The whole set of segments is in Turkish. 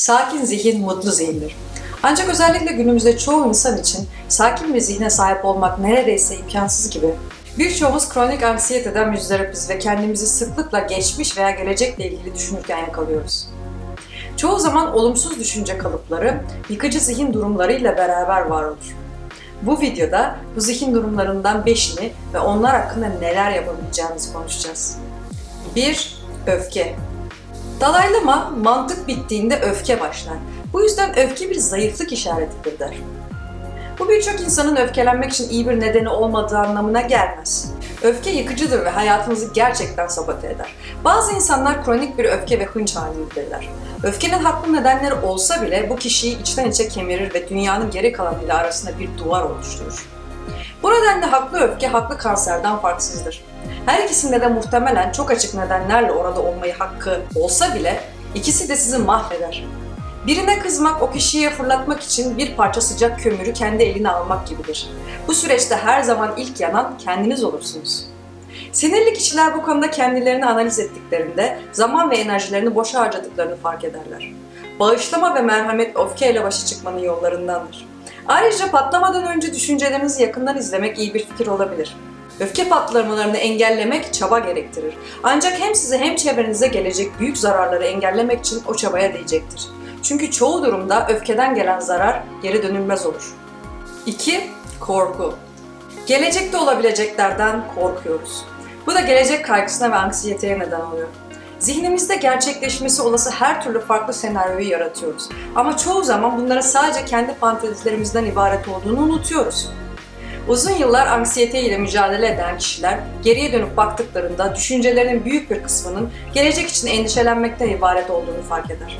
Sakin zihin mutlu zihindir. Ancak özellikle günümüzde çoğu insan için sakin bir zihne sahip olmak neredeyse imkansız gibi. Birçoğumuz kronik anksiyeteden müzdaripiz ve kendimizi sıklıkla geçmiş veya gelecekle ilgili düşünürken yakalıyoruz. Çoğu zaman olumsuz düşünce kalıpları yıkıcı zihin durumlarıyla beraber var olur. Bu videoda bu zihin durumlarından 5'ini ve onlar hakkında neler yapabileceğimizi konuşacağız. 1. Öfke Dalaylama mantık bittiğinde öfke başlar. Bu yüzden öfke bir zayıflık işaretidir der. Bu birçok insanın öfkelenmek için iyi bir nedeni olmadığı anlamına gelmez. Öfke yıkıcıdır ve hayatınızı gerçekten sabote eder. Bazı insanlar kronik bir öfke ve hınç halindedirler. Öfkenin haklı nedenleri olsa bile bu kişiyi içten içe kemirir ve dünyanın geri kalanıyla arasında bir duvar oluşturur. Bu nedenle haklı öfke haklı kanserden farksızdır. Her ikisinde de muhtemelen çok açık nedenlerle orada olmayı hakkı olsa bile ikisi de sizi mahveder. Birine kızmak o kişiye fırlatmak için bir parça sıcak kömürü kendi eline almak gibidir. Bu süreçte her zaman ilk yanan kendiniz olursunuz. Sinirli kişiler bu konuda kendilerini analiz ettiklerinde zaman ve enerjilerini boşa harcadıklarını fark ederler. Bağışlama ve merhamet öfkeyle başa çıkmanın yollarındandır. Ayrıca patlamadan önce düşüncelerinizi yakından izlemek iyi bir fikir olabilir. Öfke patlamalarını engellemek çaba gerektirir. Ancak hem size hem çevrenize gelecek büyük zararları engellemek için o çabaya değecektir. Çünkü çoğu durumda öfkeden gelen zarar geri dönülmez olur. 2. Korku. Gelecekte olabileceklerden korkuyoruz. Bu da gelecek kaygısına ve anksiyeteye neden oluyor. Zihnimizde gerçekleşmesi olası her türlü farklı senaryoyu yaratıyoruz. Ama çoğu zaman bunların sadece kendi fantezilerimizden ibaret olduğunu unutuyoruz. Uzun yıllar anksiyete ile mücadele eden kişiler geriye dönüp baktıklarında düşüncelerinin büyük bir kısmının gelecek için endişelenmekten ibaret olduğunu fark eder.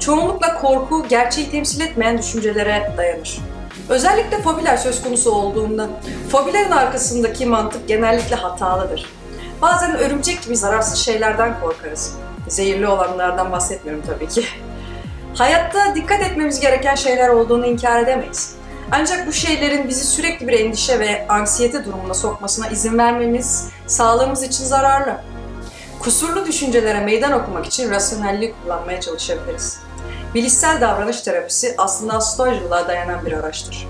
Çoğunlukla korku, gerçeği temsil etmeyen düşüncelere dayanır. Özellikle fobiler söz konusu olduğunda, fobilerin arkasındaki mantık genellikle hatalıdır. Bazen örümcek gibi zararsız şeylerden korkarız. Zehirli olanlardan bahsetmiyorum tabii ki. Hayatta dikkat etmemiz gereken şeyler olduğunu inkar edemeyiz. Ancak bu şeylerin bizi sürekli bir endişe ve anksiyete durumuna sokmasına izin vermemiz sağlığımız için zararlı. Kusurlu düşüncelere meydan okumak için rasyonelliği kullanmaya çalışabiliriz. Bilişsel davranış terapisi aslında stoacılığa dayanan bir araçtır.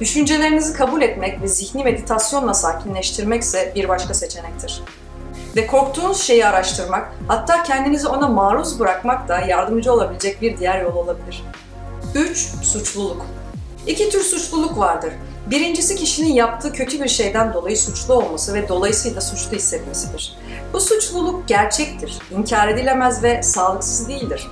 Düşüncelerinizi kabul etmek ve zihni meditasyonla sakinleştirmek ise bir başka seçenektir. Ve korktuğunuz şeyi araştırmak, hatta kendinizi ona maruz bırakmak da yardımcı olabilecek bir diğer yol olabilir. 3. Suçluluk İki tür suçluluk vardır. Birincisi kişinin yaptığı kötü bir şeyden dolayı suçlu olması ve dolayısıyla suçlu hissetmesidir. Bu suçluluk gerçektir, inkar edilemez ve sağlıksız değildir.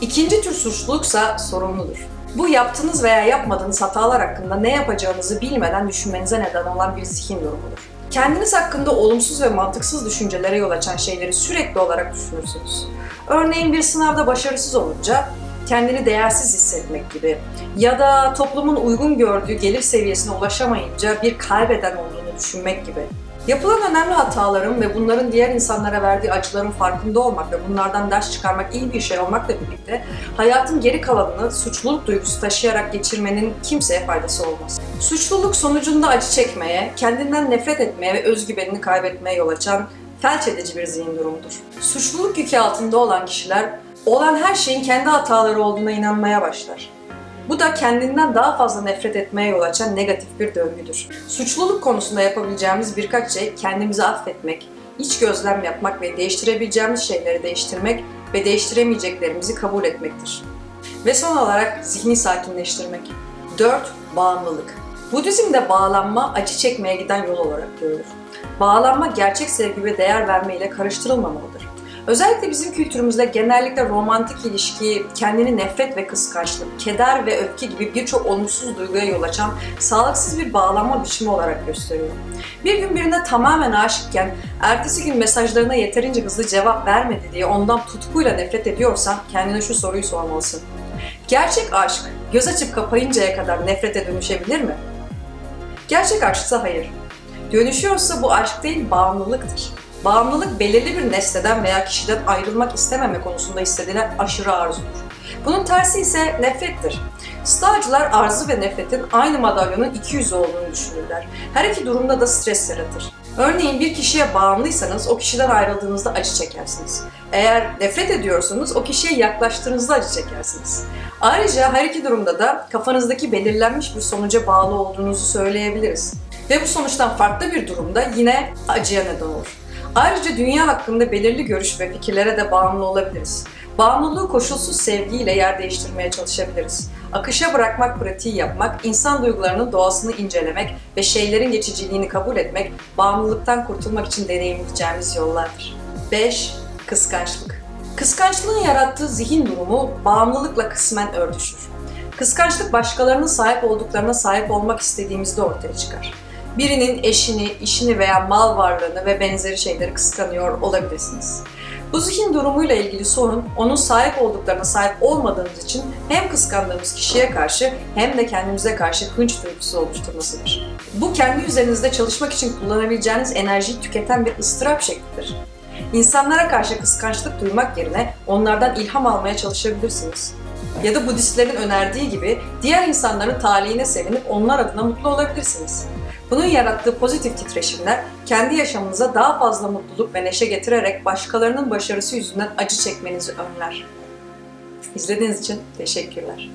İkinci tür suçluluksa sorumludur. Bu yaptığınız veya yapmadığınız hatalar hakkında ne yapacağınızı bilmeden düşünmenize neden olan bir zihin durumudur. Kendiniz hakkında olumsuz ve mantıksız düşüncelere yol açan şeyleri sürekli olarak düşünürsünüz. Örneğin bir sınavda başarısız olunca kendini değersiz hissetmek gibi ya da toplumun uygun gördüğü gelir seviyesine ulaşamayınca bir kaybeden olduğunu düşünmek gibi. Yapılan önemli hataların ve bunların diğer insanlara verdiği acıların farkında olmak ve bunlardan ders çıkarmak iyi bir şey olmakla birlikte hayatın geri kalanını suçluluk duygusu taşıyarak geçirmenin kimseye faydası olmaz. Suçluluk sonucunda acı çekmeye, kendinden nefret etmeye ve özgüvenini kaybetmeye yol açan felç edici bir zihin durumudur. Suçluluk yükü altında olan kişiler olan her şeyin kendi hataları olduğuna inanmaya başlar. Bu da kendinden daha fazla nefret etmeye yol açan negatif bir döngüdür. Suçluluk konusunda yapabileceğimiz birkaç şey kendimizi affetmek, iç gözlem yapmak ve değiştirebileceğimiz şeyleri değiştirmek ve değiştiremeyeceklerimizi kabul etmektir. Ve son olarak zihni sakinleştirmek. 4. Bağımlılık. Budizm'de bağlanma acı çekmeye giden yol olarak görülür. Bağlanma gerçek sevgi ve değer verme ile karıştırılmamalıdır. Özellikle bizim kültürümüzde genellikle romantik ilişki, kendini nefret ve kıskançlık, keder ve öfke gibi birçok olumsuz duyguya yol açan sağlıksız bir bağlanma biçimi olarak gösteriyor. Bir gün birine tamamen aşıkken, ertesi gün mesajlarına yeterince hızlı cevap vermedi diye ondan tutkuyla nefret ediyorsan kendine şu soruyu sormalısın. Gerçek aşk göz açıp kapayıncaya kadar nefrete dönüşebilir mi? Gerçek aşksa hayır. Dönüşüyorsa bu aşk değil bağımlılıktır. Bağımlılık belirli bir nesneden veya kişiden ayrılmak istememe konusunda hissedilen aşırı arzudur. Bunun tersi ise nefrettir. Stoacılar arzu ve nefretin aynı madalyonun iki yüzü olduğunu düşünürler. Her iki durumda da stres yaratır. Örneğin bir kişiye bağımlıysanız o kişiden ayrıldığınızda acı çekersiniz. Eğer nefret ediyorsanız o kişiye yaklaştığınızda acı çekersiniz. Ayrıca her iki durumda da kafanızdaki belirlenmiş bir sonuca bağlı olduğunuzu söyleyebiliriz. Ve bu sonuçtan farklı bir durumda yine acıya neden olur. Ayrıca dünya hakkında belirli görüş ve fikirlere de bağımlı olabiliriz. Bağımlılığı koşulsuz sevgiyle yer değiştirmeye çalışabiliriz. Akışa bırakmak pratiği yapmak, insan duygularının doğasını incelemek ve şeylerin geçiciliğini kabul etmek, bağımlılıktan kurtulmak için deneyimleyeceğimiz yollardır. 5. Kıskançlık. Kıskançlığın yarattığı zihin durumu bağımlılıkla kısmen örtüşür. Kıskançlık başkalarının sahip olduklarına sahip olmak istediğimizde ortaya çıkar. Birinin eşini, işini veya mal varlığını ve benzeri şeyleri kıskanıyor olabilirsiniz. Bu zihin durumuyla ilgili sorun, onun sahip olduklarına sahip olmadığımız için hem kıskandığımız kişiye karşı hem de kendimize karşı hınç duygusu oluşturmasıdır. Bu kendi üzerinizde çalışmak için kullanabileceğiniz enerjiyi tüketen bir ıstırap şeklidir. İnsanlara karşı kıskançlık duymak yerine onlardan ilham almaya çalışabilirsiniz. Ya da Budistlerin önerdiği gibi diğer insanların talihine sevinip onlar adına mutlu olabilirsiniz. Bunun yarattığı pozitif titreşimler kendi yaşamınıza daha fazla mutluluk ve neşe getirerek başkalarının başarısı yüzünden acı çekmenizi önler. İzlediğiniz için teşekkürler.